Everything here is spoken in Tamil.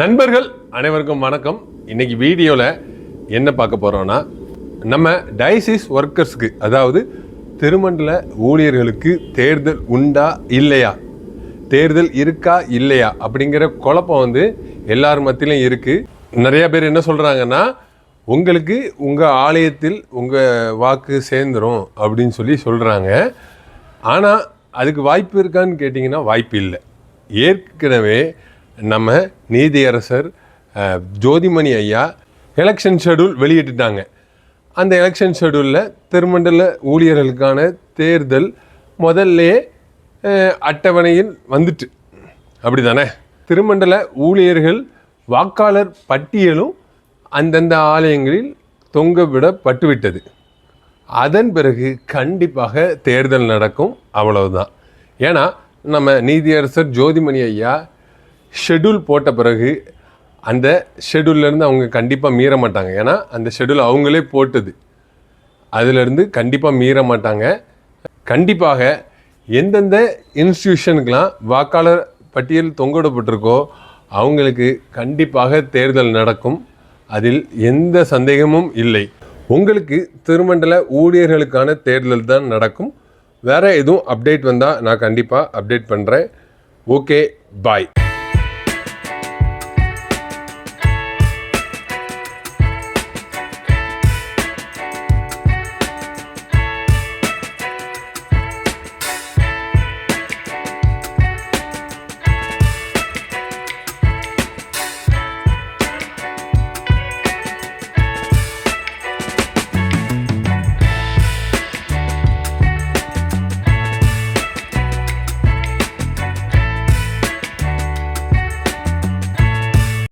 நண்பர்கள் அனைவருக்கும் வணக்கம். இன்றைக்கி வீடியோவில் என்ன பார்க்க போகிறோன்னா நம்ம டயசிஸ் ஒர்க்கர்ஸ்க்கு அதாவது திருமண்டல ஊழியர்களுக்கு தேர்தல் உண்டா இல்லையா? தேர்தல் இருக்கா இல்லையா? அப்படிங்கிற குழப்பம் வந்து எல்லார் மத்தியிலும் இருக்குது நிறையா பேர் என்ன சொல்கிறாங்கன்னா உங்களுக்கு உங்கள் ஆலயத்தில் உங்கள் வாக்கு சேர்ந்துரும் அப்படின்னு சொல்லி சொல்கிறாங்க ஆனால் அதுக்கு வாய்ப்பு இருக்கான்னு கேட்டிங்கன்னா வாய்ப்பு இல்லை. ஏற்கனவே நம்ம நீதியரசர் ஜோதிமணி ஐயா எலெக்ஷன் ஷெடியூல் வெளியிட்டுட்டாங்க. அந்த எலெக்ஷன் ஷெடியூலில் திருமண்டல ஊழியர்களுக்கான தேர்தல் முதல்லே அட்டவணையில் வந்துட்டு. அப்படி தானே திருமண்டல ஊழியர்கள் வாக்காளர் பட்டியலும் அந்தந்த ஆலயங்களில் தொங்க விடப்பட்டுவிட்டது அதன் பிறகு கண்டிப்பாக தேர்தல் நடக்கும் அவ்வளவுதான். ஏன்னா நம்ம நீதியரசர் ஜோதிமணி ஐயா ஷெட்யூல் போட்ட பிறகு அந்த ஷெடியூல்லேருந்து அவங்க கண்டிப்பாக மீற மாட்டாங்க. ஏன்னா அந்த ஷெட்யூல் அவங்களே போட்டது. அதிலேருந்து கண்டிப்பாக மீற மாட்டாங்க. கண்டிப்பாக எந்தெந்த இன்ஸ்டியூஷனுக்கெலாம் வாக்காளர் பட்டியல் தொங்கிடப்பட்டிருக்கோ அவங்களுக்கு கண்டிப்பாக தேர்தல் நடக்கும். அதில் எந்த சந்தேகமும் இல்லை. உங்களுக்கு திருமண்டல ஊழியர்களுக்கான தேர்தல் தான் நடக்கும். வேறு எதுவும் அப்டேட் வந்தால் நான் கண்டிப்பாக அப்டேட் பண்ணுறேன் ஓகே பாய்